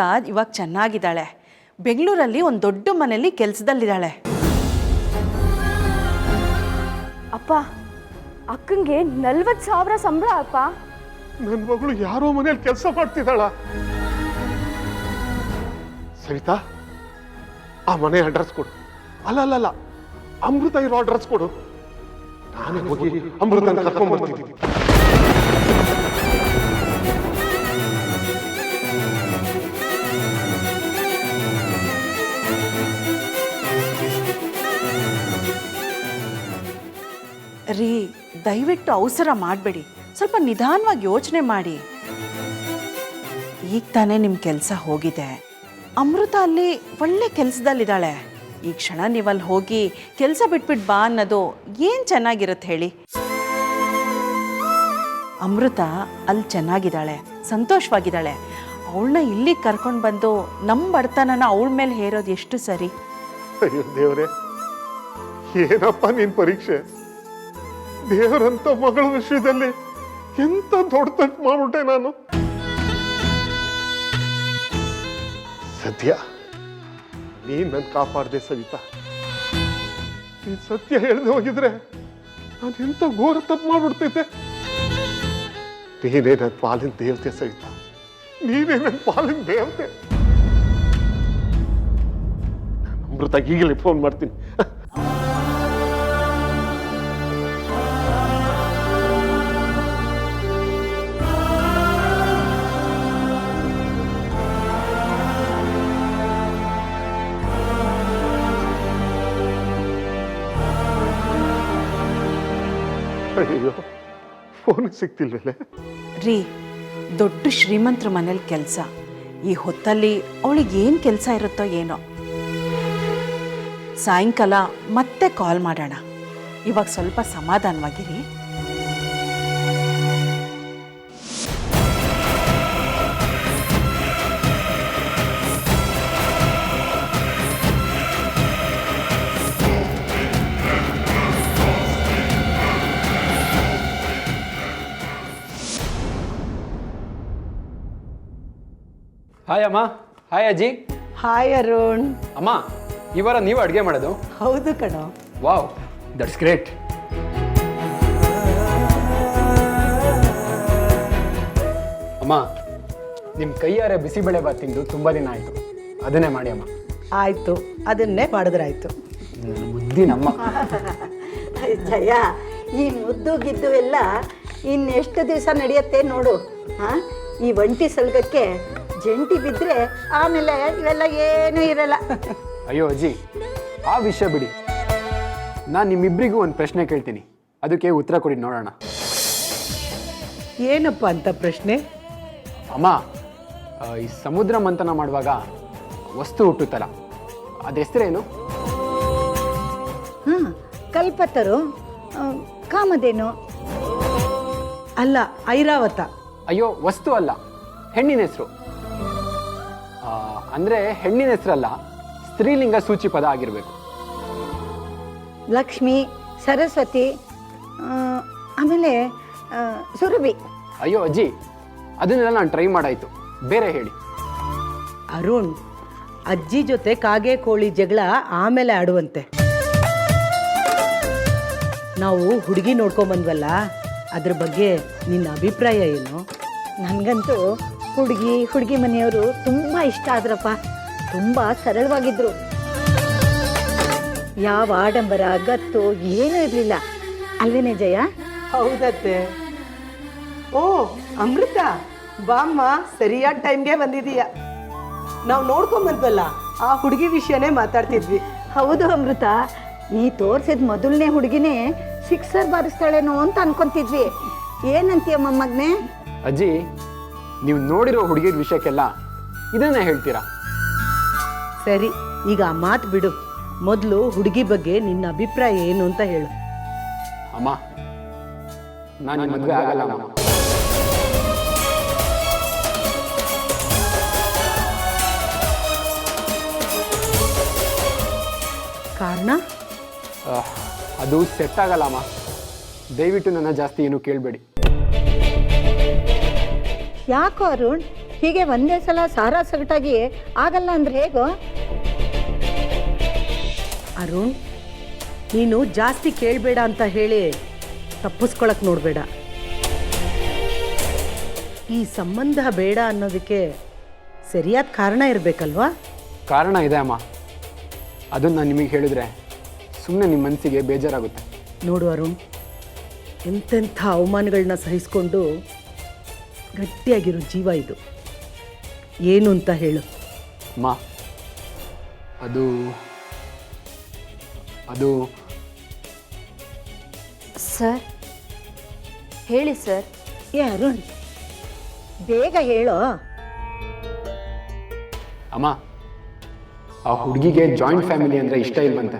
ಅಮೃತ ಇವಾಗ ಚೆನ್ನಾಗಿದ್ದಾಳೆ. ಬೆಂಗಳೂರಲ್ಲಿ ಒಂದು ದೊಡ್ಡ ಮನೆಯಲ್ಲಿ ಕೆಲಸದಲ್ಲಿದ್ದಾಳೆ. ಅಪ್ಪ ಅಕ್ಕಂಗೆ ನಲ್ವತ್ತು ಸಾವಿರ ಸಂಬಳ ಅಪ್ಪ. ನನ್ನ ಮಗಳು ಯಾರೋ ಮನೇಲಿ ಕೆಲಸ ಮಾಡ್ತಿದ್ದಾಳ. ಸವಿತಾ ಆ ಮನೆ ಅಡ್ರೆಸ್ ಕೊಡು. ಅಲ್ಲ ಅಲ್ಲ ಅಲ್ಲ ಅಮೃತ ಇರೋ ಅಡ್ರೆಸ್ ಕೊಡು. ನಾನು ಹೋಗಿ ಅಮೃತ ಕರ್ಕೊಂಡ್ ರೀ, ದಯವಿಟ್ಟು ಅವಸರ ಮಾಡಬೇಡಿ. ಸ್ವಲ್ಪ ನಿಧಾನವಾಗಿ ಯೋಚನೆ ಮಾಡಿ. ಈಗ ತಾನೇ ನಿಮ್ಮ ಕೆಲಸ ಹೋಗಿದೆ. ಅಮೃತ ಅಲ್ಲಿ ಒಳ್ಳೆ ಕೆಲಸದಲ್ಲಿದ್ದಾಳೆ. ಈ ಕ್ಷಣ ನೀವಲ್ಲಿ ಹೋಗಿ ಕೆಲಸ ಬಿಟ್ಬಿಟ್ಟು ಬಾ ಅನ್ನೋದು ಏನು ಚೆನ್ನಾಗಿರುತ್ತೆ ಹೇಳಿ? ಅಮೃತ ಅಲ್ಲಿ ಚೆನ್ನಾಗಿದ್ದಾಳೆ, ಸಂತೋಷವಾಗಿದ್ದಾಳೆ. ಅವಳನ್ನ ಇಲ್ಲಿ ಕರ್ಕೊಂಡು ಬಂದು ನಮ್ಮ ಬಡತನನ ಅವಳ ಮೇಲೆ ಹೇರೋದು ಎಷ್ಟು ಸರಿ? ಅಯ್ಯೋ ದೇವ್ರೆ, ಏನಪ್ಪ ನೀನು ಪರೀಕ್ಷೆ? ದೇವರಂತ ಮಗಳ ವಿಷಯದಲ್ಲಿ ಎಂತ ದೊಡ್ಡ ತಪ್ಪು ಮಾಡ್ಬಿಟ್ಟೆ ನಾನು? ಸತ್ಯ, ನೀನ್ ನನ್ ಕಾಪಾಡ್ದೆ ಸವಿತಾ. ನೀನ್ ಸತ್ಯ ಹೇಳದೆ ಹೋಗಿದ್ರೆ ನಾನು ಎಂತ ಘೋರ ತಪ್ಪು ಮಾಡ್ಬಿಡ್ತೈತೆ? ನೀನೇ ನನ್ನ ಪಾಲಿನ ದೇವತೆ ಸವಿತಾ. ನೀನೇ ನನ್ನ ಪಾಲಿನ ದೇವತೆ. ಅಮೃತ ಈಗಲೇ ಫೋನ್ ಮಾಡ್ತೀನಿ. ಫೋನ್ ರೀ, ದೊಡ್ಡ ಶ್ರೀಮಂತರ ಮನೇಲಿ ಕೆಲಸ. ಈ ಹೊತ್ತಲ್ಲಿ ಅವಳಿಗೆ ಏನು ಕೆಲಸ ಇರುತ್ತೋ ಏನೋ. ಸಾಯಂಕಾಲ ಮತ್ತೆ ಕಾಲ್ ಮಾಡೋಣ. ಇವಾಗ ಸ್ವಲ್ಪ ಸಮಾಧಾನವಾಗಿರಿ. ಹಾಯ್ ಅಮ್ಮ. ಹಾಯ್ ಅಜ್ಜಿ. ಹಾಯ್ ಅರುಣ್. ಅಮ್ಮ ಈ ವಾರ ನೀವು ಅಡುಗೆ ಮಾಡೋದು? ಹೌದು ಕಣೋ. ವಾವ್ ದಟ್ಸ್ ಗ್ರೇಟ್ ಅಮ್ಮ ನಿಮ್ಮ ಕೈಯಾರೆ ಬಿಸಿಬೇಳೆ ಬಾತ್ ತಿಂದು ತುಂಬ ದಿನ ಆಯಿತು. ಅದನ್ನೇ ಮಾಡಿ ಅಮ್ಮ. ಆಯಿತು. ಅದನ್ನೇ ಮಾಡಿದ್ರಾಯ್ತು. ನನ್ನ ಮುದ್ದಿನಮ್ಮ. ಜಯ ಈ ಮುದ್ದು ಗಿದ್ದು ಎಲ್ಲ ಇನ್ನೆಷ್ಟು ದಿವಸ ನಡೆಯುತ್ತೆ ನೋಡು. ಹಾಂ ಈ ಒಂಟಿ ಸಲ್ಗಕ್ಕೆ ಜಂಟಿ ಬಿದ್ರೆ ಆಮೇಲೆ ಇವೆಲ್ಲ ಏನೂ ಇರಲ್ಲ. ಅಯ್ಯೋ ಅಜ್ಜಿ ಆ ವಿಷಯ ಬಿಡಿ. ನಾನು ನಿಮ್ಮಿಬ್ಬರಿಗೂ ಒಂದು ಪ್ರಶ್ನೆ ಕೇಳ್ತೀನಿ. ಅದಕ್ಕೆ ಉತ್ತರ ಕೊಡಿ ನೋಡೋಣ. ಏನಪ್ಪ ಅಂತ ಪ್ರಶ್ನೆ? ಅಮ್ಮ ಆ, ಈ ಸಮುದ್ರ ಮಂಥನ ಮಾಡುವಾಗ ವಸ್ತು ಹುಟ್ಟುತ್ತಲ್ಲ ಅದ ಹೆಸರೇನು ಹಾಂ ಕಲ್ಪತರು ಆ, ಕಾಮಧೇನು. ಅಲ್ಲ ಐರಾವತ. ಅಯ್ಯೋ ವಸ್ತು ಅಲ್ಲ ಹೆಣ್ಣಿನ ಹೆಸರು. ಅಂದರೆ ಹೆಣ್ಣಿನ ಹೆಸರಲ್ಲ ಸ್ತ್ರೀಲಿಂಗ ಸೂಚಿ ಪದ ಆಗಿರಬೇಕು. ಲಕ್ಷ್ಮಿ ಸರಸ್ವತಿ ಆಮೇಲೆ ಸುರಭಿ. ಅಯ್ಯೋ ಅಜ್ಜಿ ಅದನ್ನೆಲ್ಲ ನಾನು ಟ್ರೈ ಮಾಡಾಯ್ತು. ಬೇರೆ ಹೇಳಿ. ಅರುಣ್ ಅಜ್ಜಿ ಜೊತೆ ಕಾಗೆ ಕೋಳಿ ಜಗಳ ಆಮೇಲೆ ಆಡುವಂತೆ. ನಾವು ಹುಡುಗಿ ನೋಡ್ಕೊಂಬಂದ್ವಲ್ಲ ಅದ್ರ ಬಗ್ಗೆ ನಿನ್ನ ಅಭಿಪ್ರಾಯ ಏನು? ನನಗಂತೂ ಹುಡುಗಿ ಹುಡುಗಿ ಮನೆಯವರು ತುಂಬ ಇಷ್ಟ ಆದ್ರಪ್ಪ. ತುಂಬ ಸರಳವಾಗಿದ್ರು. ಯಾವ ಆಡಂಬರ ಗತ್ತು ಏನೂ ಇರಲಿಲ್ಲ. ಅಲ್ವೇನೆ ಜಯ? ಹೌದತ್ತೆ. ಓ ಅಮೃತ ಬಾಮ್ಮ ಸರಿಯಾದ ಟೈಮ್ಗೆ ಬಂದಿದೀಯ. ನಾವು ನೋಡ್ಕೊಂಬಂದ್ವಲ್ಲ ಆ ಹುಡುಗಿ ವಿಷಯನೇ ಮಾತಾಡ್ತಿದ್ವಿ. ಹೌದು ಅಮೃತ ನೀ ತೋರ್ಸಿದ ಮೊದಲನೇ ಹುಡುಗಿನೇ ಸಿಕ್ಸರ್ ಬಾರಿಸ್ತಾಳೇನೋ ಅಂತ ಅನ್ಕೊಂತಿದ್ವಿ. ಏನಂತೀಯ ಮೊಮ್ಮಗ್ನೆ? ಅಜ್ಜಿ ನೀವು ನೋಡಿರೋ ಹುಡುಗಿಯ ವಿಷಯಕ್ಕೆಲ್ಲ ಇದನ್ನೇ ಹೇಳ್ತೀರಾ? ಸರಿ ಈಗ ಆ ಮಾತು ಬಿಡು. ಮೊದಲು ಹುಡುಗಿ ಬಗ್ಗೆ ನಿನ್ನ ಅಭಿಪ್ರಾಯ ಏನು ಅಂತ ಹೇಳು. ಅಮ್ಮ ನಾನು ಮದುವೆ ಆಗಲ್ಲ ಅಮ್ಮ. ಕಾರಣ? ಅದು ಸೆಟ್ ಆಗಲ್ಲ ಅಮ್ಮ. ದಯವಿಟ್ಟು ನನ್ನ ಜಾಸ್ತಿ ಏನು ಕೇಳಬೇಡಿ. ಯಾಕೋ ಅರುಣ್? ಹೀಗೆ ಒಂದೇ ಸಲ ಸಾರ ಸಗಟಾಗಿ ಆಗಲ್ಲ ಅಂದ್ರೆ ಹೇಗೋ? ಅರುಣ್ ನೀನು ಜಾಸ್ತಿ ಕೇಳಬೇಡ ಅಂತ ಹೇಳಿ ತಪ್ಪಿಸ್ಕೊಳಕ್ ನೋಡಬೇಡ. ಈ ಸಂಬಂಧ ಬೇಡ ಅನ್ನೋದಕ್ಕೆ ಸರಿಯಾದ ಕಾರಣ ಇರಬೇಕಲ್ವಾ? ಕಾರಣ ಇದೆ ಅಮ್ಮ. ಅದನ್ನು ನಾನು ನಿಮಗೆ ಹೇಳಿದ್ರೆ ಸುಮ್ಮನೆ ನಿಮ್ಮ ಮನಸ್ಸಿಗೆ ಬೇಜಾರಾಗುತ್ತೆ. ನೋಡು ಅರುಣ್ ಎಂತೆಂಥ ಅವಮಾನಗಳನ್ನ ಸಹಿಸ್ಕೊಂಡು ಗಟ್ಟಿಯಾಗಿರೋ ಜೀವ ಇದು. ಏನು ಅಂತ ಹೇಳು. ಅಮ್ಮ ಅದು ಅದು ಸರ್ ಹೇಳಿ ಸರ್. ಏ ಅರುಣ್ ಬೇಗ ಹೇಳೋ. ಅಮ್ಮ ಆ ಹುಡುಗಿಗೆ ಜಾಯಿಂಟ್ ಫ್ಯಾಮಿಲಿ ಅಂದ್ರೆ ಇಷ್ಟ ಇಲ್ವಂತೆ.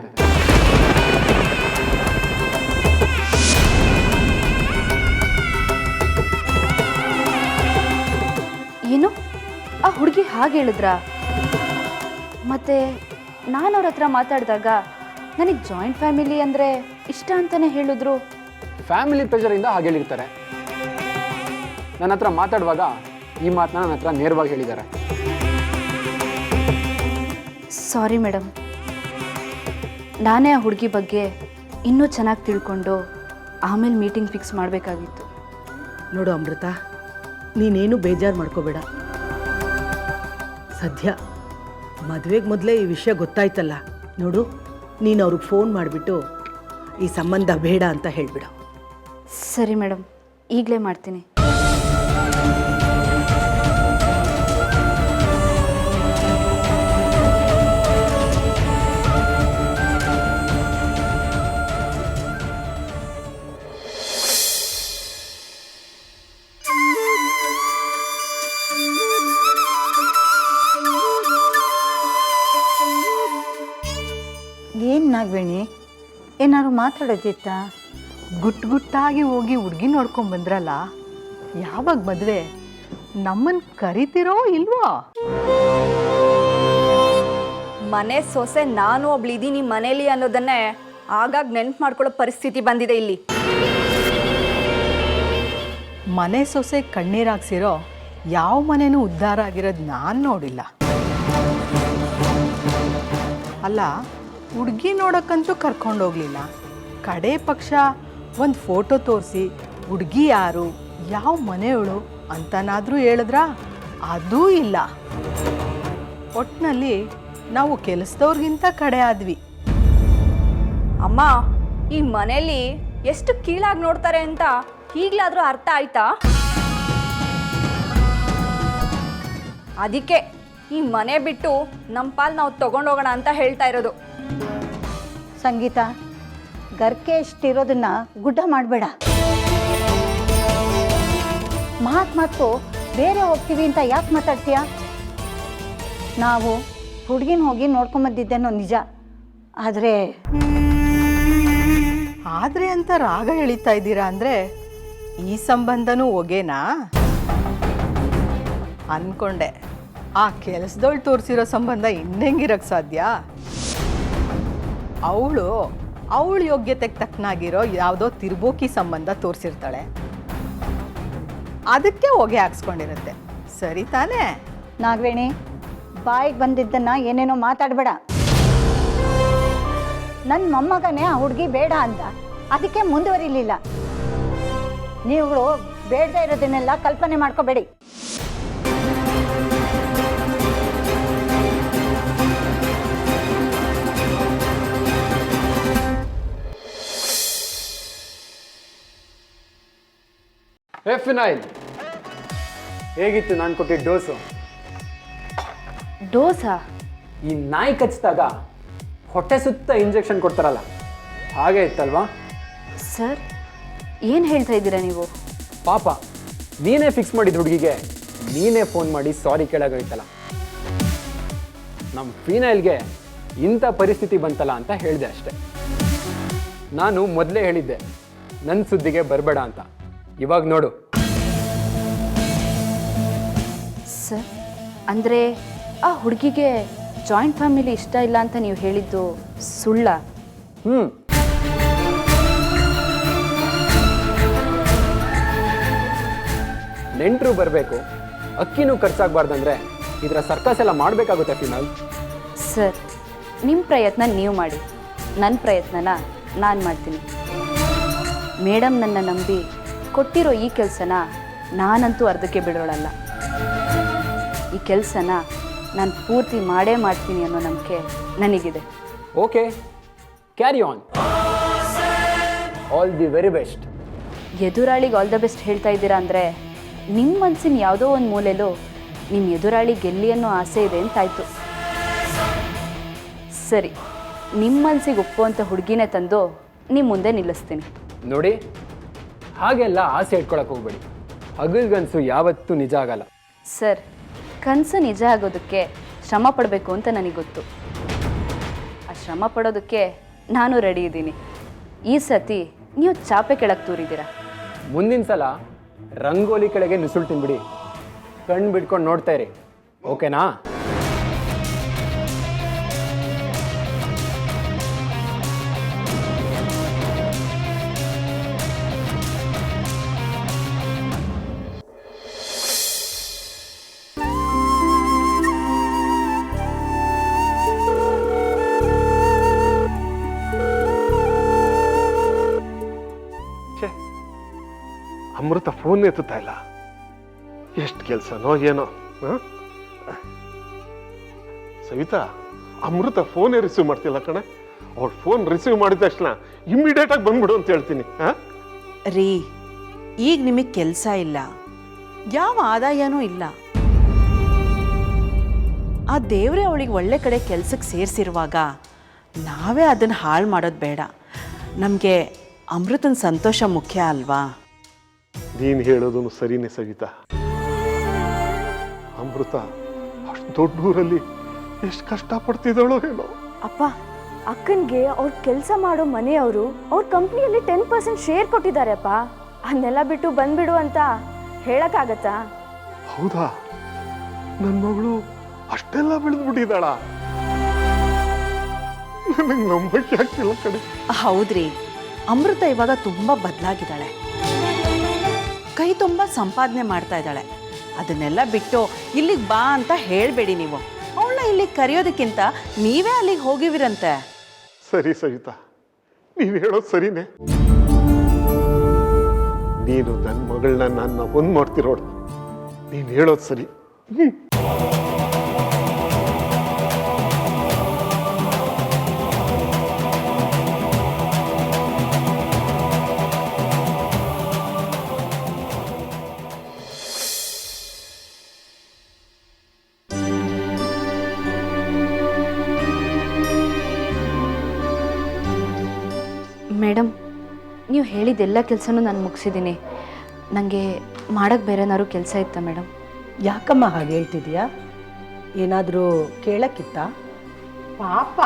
ಏನು? ಆ ಹುಡುಗಿ ಹಾಗೆ ಹೇಳಿದ್ರ? ಮತ್ತೆ ನಾನು ಅವ್ರ ಹತ್ರ ಮಾತಾಡಿದಾಗ ನನಗೆ ಜಾಯಿಂಟ್ ಫ್ಯಾಮಿಲಿ ಅಂದರೆ ಇಷ್ಟ ಅಂತಾನೆ ಹೇಳಿದ್ರು. ಫ್ಯಾಮಿಲಿ ಪ್ರೆಷರಿಂದ ಹಾಗೆ ಹೇಳಿರ್ತಾರೆ. ನನ್ನ ಹತ್ರ ಮಾತಾಡುವಾಗ ಈ ಮಾತನ್ನ ನನ್ನ ಹತ್ರ ನೇರವಾಗಿ ಹೇಳಿದ್ದಾರೆ. ಸಾರಿ ಮೇಡಮ್ ನಾನೇ ಆ ಹುಡುಗಿ ಬಗ್ಗೆ ಇನ್ನೂ ಚೆನ್ನಾಗಿ ತಿಳ್ಕೊಂಡು ಆಮೇಲೆ ಮೀಟಿಂಗ್ ಫಿಕ್ಸ್ ಮಾಡಬೇಕಾಗಿತ್ತು. ನೋಡು ಅಮೃತ ನೀನೇನು ಬೇಜಾರು ಮಾಡ್ಕೋಬೇಡ. ಸದ್ಯ ಮದುವೆಗೆ ಮೊದಲೇ ಈ ವಿಷಯ ಗೊತ್ತಾಯ್ತಲ್ಲ. ನೋಡು, ನೀನು ಅವ್ರಿಗೆ ಫೋನ್ ಮಾಡಿಬಿಟ್ಟು ಈ ಸಂಬಂಧ ಬೇಡ ಅಂತ ಹೇಳಿಬಿಡು. ಸರಿ ಮೇಡಮ್ ಈಗಲೇ ಮಾಡ್ತೀನಿ. ಏನಾದ್ರು ಮಾತಾಡೋದಿತ್ತಾ? ಗುಟ್ ಗುಟ್ಟಾಗಿ ಹೋಗಿ ಹುಡುಗಿ ನೋಡ್ಕೊಂಡ್ ಬಂದ್ರಲ್ಲ? ಯಾವಾಗ ಮದುವೆ? ನಮ್ಮನ್ ಕರಿತಿರೋ ಇಲ್ವೋ? ಮನೆ ಸೊಸೆ ನಾನು ಒಬ್ಳಿದ್ದೀನಿ ಮನೇಲಿ ಅನ್ನೋದನ್ನೇ ಆಗಾಗ ನೆನ್ಪು ಮಾಡ್ಕೊಳ್ಳೋ ಪರಿಸ್ಥಿತಿ ಬಂದಿದೆ ಇಲ್ಲಿ. ಮನೆ ಸೊಸೆ ಕಣ್ಣೀರಾಗ್ಸಿರೋ ಯಾವ ಮನೆನೂ ಉದ್ಧಾರ ಆಗಿರೋದು ನಾನು ನೋಡಿಲ್ಲ. ಅಲ್ಲ ಹುಡುಗಿ ನೋಡೋಕ್ಕಂತೂ ಕರ್ಕೊಂಡೋಗ್ಲಿಲ್ಲ ಕಡೆ ಪಕ್ಷ ಒಂದು ಫೋಟೋ ತೋರಿಸಿ, ಹುಡುಗಿ ಯಾರು, ಯಾವ ಮನೆಯವಳು ಅಂತನಾದರೂ ಹೇಳಿದ್ರಾ? ಅದೂ ಇಲ್ಲ. ಒಟ್ಟಿನಲ್ಲಿ ನಾವು ಕೆಲಸದವ್ರಿಗಿಂತ ಕಡೆ ಆದ್ವಿ. ಅಮ್ಮ, ಈ ಮನೆಯಲ್ಲಿ ಎಷ್ಟು ಕೀಳಾಗಿ ನೋಡ್ತಾರೆ ಅಂತ ಈಗಲಾದರೂ ಅರ್ಥ ಆಯ್ತಾ? ಅದಕ್ಕೆ ಈ ಮನೆ ಬಿಟ್ಟು ನಮ್ಮ ಪಾಲ್ ನಾವು ತಗೊಂಡೋಗೋಣ ಅಂತ ಹೇಳ್ತಾ ಇರೋದು. ಸಂಗೀತ. ಗರ್ಕೆ ಎಷ್ಟಿರೋದನ್ನ ಗುಡ್ಡ ಮಾಡಬೇಡ. ಮಾತು ಮಾತು ಬೇರೆ ಹೋಗ್ತೀವಿ ಅಂತ ಯಾಕೆ ಮಾತಾಡ್ತೀಯ? ನಾವು ಹುಡುಗಿನ ಹೋಗಿ ನೋಡ್ಕೊಂಬಂದಿದ್ದೇನೋ ನಿಜ. ಆದರೆ ಆದರೆ ಅಂತ ರಾಗ ಎಳಿತಾ ಇದ್ದೀರಾ ಅಂದರೆ ಈ ಸಂಬಂಧನೂ ಒಗೆನಾ? ಅಂದ್ಕೊಂಡೆ ಆ ಕೆಲಸದೊಳ್ ತೋರಿಸಿರೋ ಸಂಬಂಧ ಇನ್ನೆಂಗಿರಕ್ಕೆ ಸಾಧ್ಯ? ಅವಳು, ಅವಳ ಯೋಗ್ಯತೆಗೆ ತಕ್ಕನಾಗಿರೋ ಯಾವುದೋ ತಿರ್ಬೋಕಿ ಸಂಬಂಧ ತೋರಿಸಿರ್ತಾಳೆ. ಅದಕ್ಕೆ ಹೊಗೆ ಹಾಕ್ಸ್ಕೊಂಡಿರುತ್ತೆ. ಸರಿ ತಾನೇ? ನಾಗವೇಣಿ, ಬಾಯಿಗೆ ಬಂದಿದ್ದನ್ನ ಏನೇನೋ ಮಾತಾಡಬೇಡ. ನನ್ನ ಮೊಮ್ಮಗನೇ ಆ ಹುಡುಗಿ ಬೇಡ ಅಂತ. ಅದಕ್ಕೆ ಮುಂದುವರಿಲಿಲ್ಲ. ನೀವುಗಳು ಬೇಡದೇ ಇರೋದನ್ನೆಲ್ಲ ಕಲ್ಪನೆ ಮಾಡ್ಕೋಬೇಡಿ. ಏ ಫಿನಾಯಿಲ್ ಹೇಗಿತ್ತು ನಾನು ಕೊಟ್ಟಿದ್ದ ಡೋಸು? ಡೋಸಾ? ಈ ನಾಯಿ ಕಚ್ಚಿದಾಗ ಹೊಟ್ಟೆ ಸುತ್ತ ಇಂಜೆಕ್ಷನ್ ಕೊಡ್ತಾರಲ್ಲ ಹಾಗೆ ಇತ್ತಲ್ವಾ? ಸರ್ ಏನು ಹೇಳ್ತಾ ಇದ್ದೀರಾ ನೀವು? ಪಾಪ ನೀನೇ ಫಿಕ್ಸ್ ಮಾಡಿದ ಹುಡುಗಿಗೆ ನೀನೇ ಫೋನ್ ಮಾಡಿ ಸಾರಿ ಕೇಳಾಗೋಯ್ತಲ್ಲ ನಮ್ಮ ಫೀನೈಲ್ಗೆ ಇಂಥ ಪರಿಸ್ಥಿತಿ ಬಂತಲ್ಲ ಅಂತ ಹೇಳಿದೆ ಅಷ್ಟೆ. ನಾನು ಮೊದಲೇ ಹೇಳಿದ್ದೆ ನನ್ನ ಸುದ್ದಿಗೆ ಬರಬೇಡ ಅಂತ. ಇವಾಗ ನೋಡು. ಸರ್ ಅಂದರೆ ಆ ಹುಡುಗಿಗೆ ಜಾಯಿಂಟ್ ಫ್ಯಾಮಿಲಿ ಇಷ್ಟ ಇಲ್ಲ ಅಂತ ನೀವು ಹೇಳಿದ್ದು ಸುಳ್ಳ? ಹ್ಞೂ ನೆಂಟರು ಬರಬೇಕು ಅಕ್ಕಿನೂ ಖರ್ಚಾಗಬಾರ್ದಂದ್ರೆ ಇದರ ಸರ್ಕಸ್ ಎಲ್ಲ ಮಾಡಬೇಕಾಗುತ್ತೆ ಫಿನಲ್. ಸರ್ ನಿಮ್ಮ ಪ್ರಯತ್ನ ನೀವು ಮಾಡಿ. ನನ್ನ ಪ್ರಯತ್ನನ ನಾನು ಮಾಡ್ತೀನಿ. ಮೇಡಮ್ ನನ್ನ ನಂಬಿ ಕೊಟ್ಟಿರೋ ಈ ಕೆಲಸನ ನಾನಂತೂ ಅರ್ಧಕ್ಕೆ ಬಿಡೋಳಲ್ಲ. ಈ ಕೆಲಸನ ನಾನು ಪೂರ್ತಿ ಮಾಡೇ ಮಾಡ್ತೀನಿ ಅನ್ನೋ ನಂಬಿಕೆ ನನಗಿದೆ. Okay carry on all the very best ಎದುರಾಳಿಗೆ all the best ಹೇಳ್ತಾ ಇದ್ದೀರಾ ಅಂದರೆ ನಿಮ್ಮ ಮನಸ್ಸಿನ ಯಾವುದೋ ಒಂದು ಮೂಲೆಯಲ್ಲೂ ನಿಮ್ಮ ಎದುರಾಳಿ ಗೆಲ್ಲಿ ಅನ್ನೋ ಆಸೆ ಇದೆ ಅಂತಾಯ್ತು ಸರಿ ನಿಮ್ಮ ಮನಸ್ಸಿಗೆ ಒಪ್ಪುವಂಥ ಹುಡುಗಿನೇ ತಂದು ನಿಮ್ಮ ಮುಂದೆ ನಿಲ್ಲಿಸ್ತೀನಿ. ನೋಡಿ ಹಾಗೆಲ್ಲ ಆಸೆ ಇಟ್ಕೊಳಕ್ ಹೋಗ್ಬೇಡಿ. ಹಗಲ್ಗನ್ಸು ಯಾವತ್ತೂ ನಿಜ ಆಗಲ್ಲ. ಸರ್ ಕನಸು ನಿಜ ಆಗೋದಕ್ಕೆ ಶ್ರಮ ಪಡಬೇಕು ಅಂತ ನನಗೆ ಗೊತ್ತು. ಆ ಶ್ರಮ ಪಡೋದಕ್ಕೆ ನಾನು ರೆಡಿ ಇದ್ದೀನಿ. ಈ ಸತಿ ನೀವು ಚಾಪೆ ಕೆಳಗೆ ತೂರಿದ್ದೀರಾ? ಮುಂದಿನ ಸಲ ರಂಗೋಲಿ ಕೆಳಗೆ ನುಸುಳು ತಿನ್ಬಿಡಿ ಕಣ್ಣು ಬಿಟ್ಕೊಂಡು ನೋಡ್ತಾ ಇರಿ. ಓಕೆನಾ? ಫೋನ್ ಎತ್ತುತ್ತಾ ಇಲ್ಲ. ಎಷ್ಟು ಕೆಲಸನೋ ಏನೋ? ಸವಿತಾ, ಅಮೃತ ಫೋನೇ ರಿಸೀವ್ ಮಾಡ್ತಿಲ್ಲ ಕಣೆ. ಅವಳು ಫೋನ್ ರಿಸೀವ್ ಮಾಡಿದ ತಕ್ಷಣ ಇಮಿಡಿಯೇಟ್ ಆಗಿ ಬಂದ್ಬಿಡು ಅಂತ ಹೇಳ್ತೀನಿ ರೀ, ಈಗ ನಿಮಗೆ ಕೆಲಸ ಇಲ್ಲ. ಯಾವ ಆದಾಯನೂ ಇಲ್ಲ. ಆ ದೇವರೇ ಅವಳಿಗೆ ಒಳ್ಳೆ ಕಡೆ ಕೆಲ್ಸಕ್ಕೆ ಸೇರಿಸಿರುವಾಗ ನಾವೇ ಅದನ್ನು ಹಾಳು ಮಾಡೋದು ಬೇಡ. ನಮಗೆ ಅಮೃತನ ಸಂತೋಷ ಮುಖ್ಯ ಅಲ್ವಾ? ನೀನು ಹೇಳೋದನ್ನು ಸರಿನೇ ಸವಿತಾ? ಅಮೃತ ಅಷ್ಟು ದೊಡ್ಡ ಊರಲ್ಲಿ ಎಷ್ಟು ಕಷ್ಟಪಡ್ತಿದ್ದಾಳೋ ಹೇಳೋ ಅಪ್ಪ ಅಕ್ಕನಿಗೆ ಅವ್ರು ಕೆಲಸ ಮಾಡೋ ಮನೆಯವರು ಅವ್ರ ಕಂಪ್ನಿಯಲ್ಲಿ ಟೆನ್ ಪರ್ಸೆಂಟ್ ಶೇರ್ ಕೊಟ್ಟಿದ್ದಾರೆ ಅಪ್ಪ. ಅದನ್ನೆಲ್ಲ ಬಿಟ್ಟು ಬಂದ್ಬಿಡು ಅಂತ ಹೇಳಕ್ಕಾಗತ್ತಾ? ಹೌದಾ? ನನ್ನ ಮಗಳು ಅಷ್ಟೆಲ್ಲ ಬೆಳೆದ್ಬಿಟ್ಟಿದ್ದಾಳ. ನನಗೆ ನಂಬಕ್ಕೆ ಆಗ್ತಿಲ್ಲ ಕಡೆ ಹೌದ್ರಿ. ಅಮೃತ ಇವಾಗ ತುಂಬಾ ಬದಲಾಗಿದ್ದಾಳೆ. ಕೈ ತುಂಬ ಸಂಪಾದನೆ ಮಾಡ್ತಾ ಇದ್ದಾಳೆ. ಅದನ್ನೆಲ್ಲ ಬಿಟ್ಟು ಇಲ್ಲಿಗೆ ಬಾ ಅಂತ ಹೇಳಬೇಡಿ ನೀವು. ಅವಳನ್ನ ಇಲ್ಲಿಗೆ ಕರೆಯೋದಕ್ಕಿಂತ ನೀವೇ ಅಲ್ಲಿಗೆ ಹೋಗಿವಿರಂತೆ. ಸರಿ ಸವಿತಾ, ನೀವು ಹೇಳೋದು ಸರಿನೇ. ನೀನು ನನ್ನ ಮಗಳನ್ನ ನನ್ನ ಒಂದು ಮಾಡ್ತಿರೋಳು. ನೀನು ಹೇಳೋದು ಸರಿ. ನೀವು ಎಲ್ಲ ಕೆಲಸನೂ ನಾನು ಮುಗಿಸಿದ್ದೀನಿ ನನಗೆ ಮಾಡೋಕ್ಕೆ ಬೇರೆನಾದ್ರು ಕೆಲಸ ಇತ್ತಾ ಮೇಡಮ್ ಯಾಕಮ್ಮ ಹಾಗೆ ಹೇಳ್ತಿದ್ಯಾ ಏನಾದರೂ ಕೇಳಕ್ಕಿತ್ತ? ಪಾಪ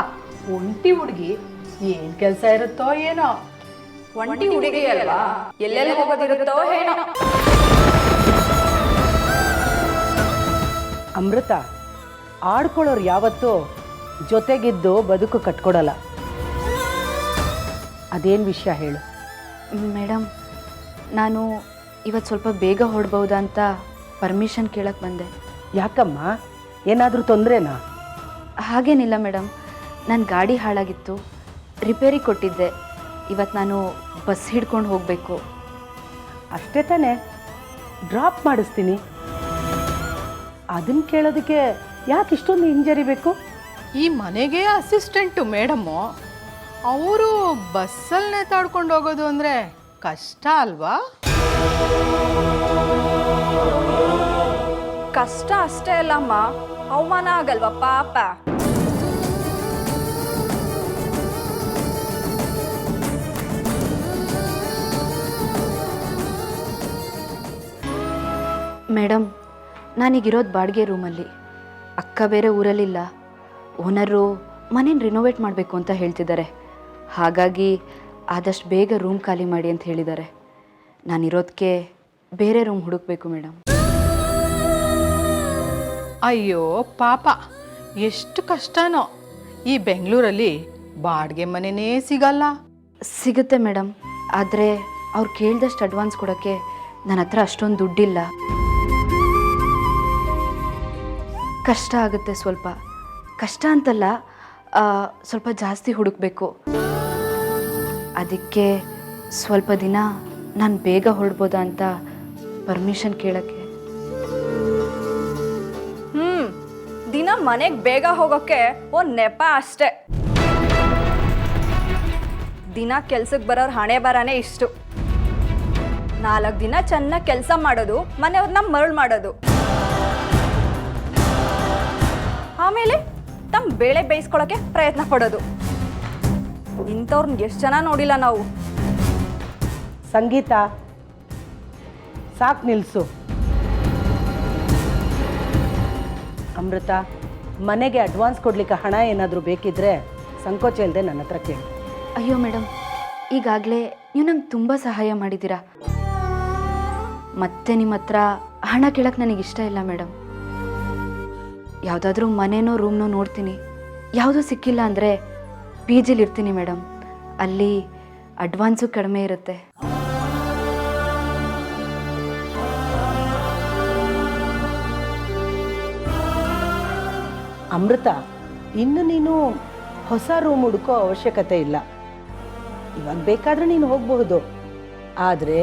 ಒಂಟಿ ಹುಡುಗಿ ಏನು ಕೆಲಸ ಇರುತ್ತೋ ಏನೋ. ಒಂಟಿ ಹುಡುಗಿ ಅಲ್ವಾ? ಎಲ್ಲೆಲ್ಲಿ ಹೋಗೋದಿರುತ್ತೋ ಏನೋ. ಅಮೃತ ಆಡ್ಕೊಳ್ಳೋರು ಯಾವತ್ತೂ ಜೊತೆಗಿದ್ದು ಬದುಕು ಕಟ್ಕೊಡಲ್ಲ. ಅದೇನು ವಿಷಯ ಹೇಳು? ಮೇಡಮ್ ನಾನು ಇವತ್ತು ಸ್ವಲ್ಪ ಬೇಗ ಹೊರಡ್ಬೋದಾ ಅಂತ ಪರ್ಮಿಷನ್ ಕೇಳಕ್ಕೆ ಬಂದೆ. ಯಾಕಮ್ಮ? ಏನಾದರೂ ತೊಂದರೆನಾ? ಹಾಗೇನಿಲ್ಲ ಮೇಡಮ್ ನನ್ನ ಗಾಡಿ ಹಾಳಾಗಿತ್ತು. ರಿಪೇರಿ ಕೊಟ್ಟಿದ್ದೆ. ಇವತ್ತು ನಾನು ಬಸ್ ಹಿಡ್ಕೊಂಡು ಹೋಗಬೇಕು. ಅಷ್ಟೇ ತಾನೇ. ಡ್ರಾಪ್ ಮಾಡಿಸ್ತೀನಿ. ಅದನ್ನ ಕೇಳೋದಕ್ಕೆ ಯಾಕೆ ಇಷ್ಟೊಂದು ಹಿಂಜರಿಬೇಕು? ಈ ಮನೆಗೆ ಅಸಿಸ್ಟೆಂಟು ಮೇಡಮ್ಮು ಅವರು ಬಸ್ಸಲ್ಲಿ ನೇತಾಡ್ಕೊಂಡು ಹೋಗೋದು ಅಂದರೆ ಕಷ್ಟ ಅಲ್ವಾ? ಕಷ್ಟ ಅಷ್ಟೇ ಅಲ್ಲಮ್ಮ. ಅವಮಾನ ಆಗಲ್ವ ಪಾಪ? ಮೇಡಮ್ ನಾನೀಗಿರೋದು ಬಾಡಿಗೆ ರೂಮಲ್ಲಿ. ಅಕ್ಕ ಬೇರೆ ಊರಲ್ಲಿಲ್ಲ. ಓನರು ಮನೇನ ರಿನೋವೇಟ್ ಮಾಡಬೇಕು ಅಂತ ಹೇಳ್ತಿದ್ದಾರೆ. ಹಾಗಾಗಿ ಆದಷ್ಟು ಬೇಗ ರೂಮ್ ಖಾಲಿ ಮಾಡಿ ಅಂತ ಹೇಳಿದ್ದಾರೆ. ನಾನಿರೋದಕ್ಕೆ ಬೇರೆ ರೂಮ್ ಹುಡುಕಬೇಕು ಮೇಡಮ್. ಅಯ್ಯೋ ಪಾಪ. ಎಷ್ಟು ಕಷ್ಟನೋ. ಈ ಬೆಂಗಳೂರಲ್ಲಿ ಬಾಡಿಗೆ ಮನೆನೇ ಸಿಗಲ್ಲ. ಸಿಗುತ್ತೆ ಮೇಡಮ್. ಆದರೆ ಅವ್ರು ಕೇಳಿದಷ್ಟು ಅಡ್ವಾನ್ಸ್ ಕೊಡೋಕ್ಕೆ ನನ್ನ ಹತ್ರ ಅಷ್ಟೊಂದು ದುಡ್ಡಿಲ್ಲ. ಕಷ್ಟ ಆಗುತ್ತೆ ಸ್ವಲ್ಪ. ಕಷ್ಟ ಅಂತಲ್ಲ ಆ, ಸ್ವಲ್ಪ ಜಾಸ್ತಿ ಹುಡುಕಬೇಕು. ಅದಕ್ಕೆ ಸ್ವಲ್ಪ ದಿನ ನಾನು ಬೇಗ ಹೊರಡ್ಬೋದಾ ಅಂತ ಪರ್ಮಿಷನ್ ಕೇಳಕ್ಕೆ. ಹ್ಮ್, ದಿನ ಮನೆಗೆ ಬೇಗ ಹೋಗೋಕ್ಕೆ ಒಂದು ನೆಪ ಅಷ್ಟೇ. ದಿನ ಕೆಲ್ಸಕ್ಕೆ ಬರೋರ್ ಹಣೆ ಬರಾನೇ ಇಷ್ಟು. ನಾಲ್ಕು ದಿನ ಚೆನ್ನಾಗಿ ಕೆಲಸ ಮಾಡೋದು ಮನೆಯವ್ರನ್ನ ಮರಳು ಮಾಡೋದು. ಆಮೇಲೆ ತಮ್ಮ ಬೇಳೆ ಬೇಯಿಸ್ಕೊಳ್ಳೋಕೆ ಪ್ರಯತ್ನ ಪಡೋದು. ಇಂಥವ್ರನ್ನ ಎಷ್ಟು ಜನ ನೋಡಿಲ್ಲ ನಾವು. ಸಂಗೀತ ಸಾಕು ನಿಲ್ಲಿಸು ಅಮೃತ ಮನೆಗೆ ಅಡ್ವಾನ್ಸ್ ಕೊಡ್ಲಿಕ್ಕೆ ಹಣ ಏನಾದರೂ ಬೇಕಿದ್ರೆ ಸಂಕೋಚ ಇಲ್ಲದೆ ನನ್ನ ಹತ್ರ ಕೇಳಿ. ಅಯ್ಯೋ ಮೇಡಮ್ ಈಗಾಗಲೇ ನೀವು ನಂಗೆ ತುಂಬ ಸಹಾಯ ಮಾಡಿದ್ದೀರಾ. ಮತ್ತೆ ನಿಮ್ಮ ಹತ್ರ ಹಣ ಕೇಳಕ್ಕೆ ನನಗೆ ಇಷ್ಟ ಇಲ್ಲ ಮೇಡಮ್ ಯಾವುದಾದ್ರೂ ಮನೆನೋ ರೂಮ್ನೋ ನೋಡ್ತೀನಿ. ಯಾವುದೂ ಸಿಕ್ಕಿಲ್ಲ ಅಂದರೆ ಪಿ ಜಿಲಿ ಇರ್ತೀನಿ ಮೇಡಮ್ ಅಲ್ಲಿ ಅಡ್ವಾನ್ಸು ಕಡಿಮೆ ಇರುತ್ತೆ. ಅಮೃತ, ಇನ್ನು ನೀನು ಹೊಸ ರೂಮ್ ಹುಡುಕೋ ಅವಶ್ಯಕತೆ ಇಲ್ಲ. ಇವಾಗ ಬೇಕಾದ್ರೆ ನೀನು ಹೋಗಬಹುದು. ಆದರೆ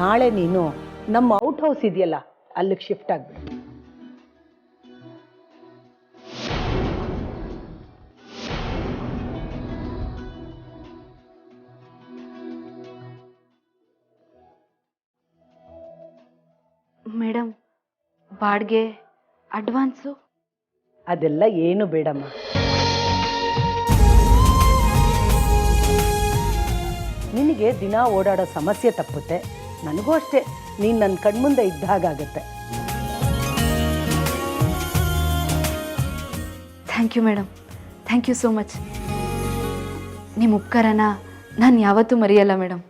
ನಾಳೆ ನೀನು ನಮ್ಮ ಔಟ್ ಹೌಸ್ ಇದೆಯಲ್ಲ, ಅಲ್ಲಿಗೆ ಶಿಫ್ಟ್ ಆಗ್ಬಿಡು. ಬಾಡಿಗೆ ಅಡ್ವಾನ್ಸು? ಅದೆಲ್ಲ ಏನು ಬೇಡಮ್ಮ. ನಿನಗೆ ದಿನ ಓಡಾಡೋ ಸಮಸ್ಯೆ ತಪ್ಪುತ್ತೆ. ನನಗೂ ಅಷ್ಟೇ. ನೀನು ನನ್ನ ಕಣ್ಮುಂದೆ ಇದ್ದ ಹಾಗಾಗತ್ತೆ thank you madam. Thank you so much. ನಿಮ್ಮ ಉಪಕಾರನ ನಾನು ಯಾವತ್ತೂ ಮರೆಯಲ್ಲ ಮೇಡಮ್.